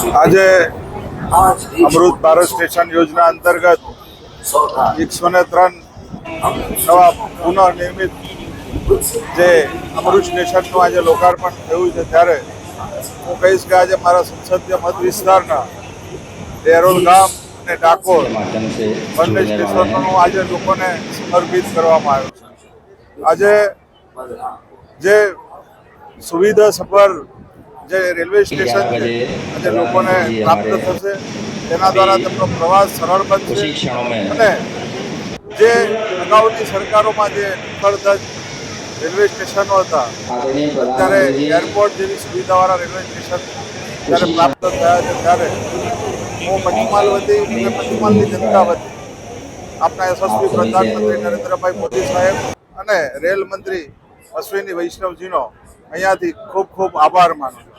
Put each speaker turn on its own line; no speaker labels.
આજે અમૃત ભારત સ્ટેશન યોજના અંતર્ગત એકસો ને ત્રણ નવા પુનઃનિર્મિત જે અમૃત સ્ટેશનનું આજે લોકાર્પણ થયું છે ત્યારે હું કહીશ કે આજે મારા સંસદીય મત વિસ્તારના ડેરોલ ગામ અને ડાકોર બંને સ્ટેશનોનું આજે લોકોને સમર્પિત કરવામાં આવ્યું છે. આજે જે સુવિધા સફર જે રેલવે સ્ટેશન છે આજે લોકોને પ્રાપ્ત થશે તેના દ્વારા તેમનો પ્રવાસ સરળ બનશે. અને જે અગાઉની સરકારોમાં જે ખડધજ રેલવે સ્ટેશનો હતા અત્યારે એરપોર્ટ જેવી સુવિધાવાળા રેલવે સ્ટેશન જ્યારે પ્રાપ્ત થયા છે ત્યારે હું પંચમહાલ વતી અને પંચમહાલની જનતા વતી આપણા યશસ્વી પ્રધાનમંત્રી નરેન્દ્રભાઈ મોદી સાહેબ અને રેલ મંત્રી અશ્વિની વૈષ્ણવજીનો અહીંયાથી ખૂબ ખૂબ આભાર માનું